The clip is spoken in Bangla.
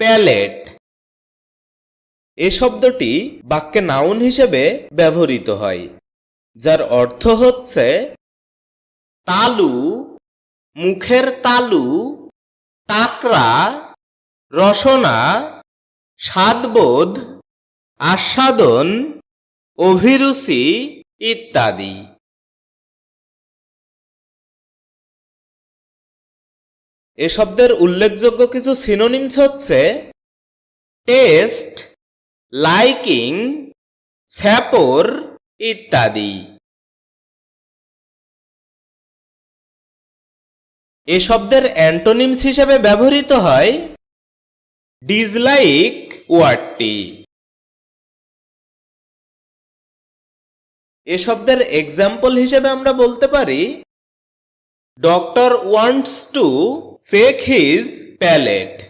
প্যালেট। এ শব্দটি বাক্যে নাউন হিসেবে ব্যবহৃত হয়, যার অর্থ হচ্ছে তালু, মুখের তালু, টাকরা, রসনা, স্বাদবোধ, আস্বাদন, অভিরুচি ইত্যাদি। এ শব্দের উল্লেখযোগ্য কিছু সিনোনিমস হচ্ছে টেস্ট লাইকিং স্যাপোর ইত্যাদি। এ শব্দের অ্যান্টোনিমস হিসেবে ব্যবহৃত হয় ডিজলাইক ওয়ার্ডটি। এ শব্দের এক্সাম্পল হিসেবে আমরা বলতে পারি doctor wants to Shake his palate.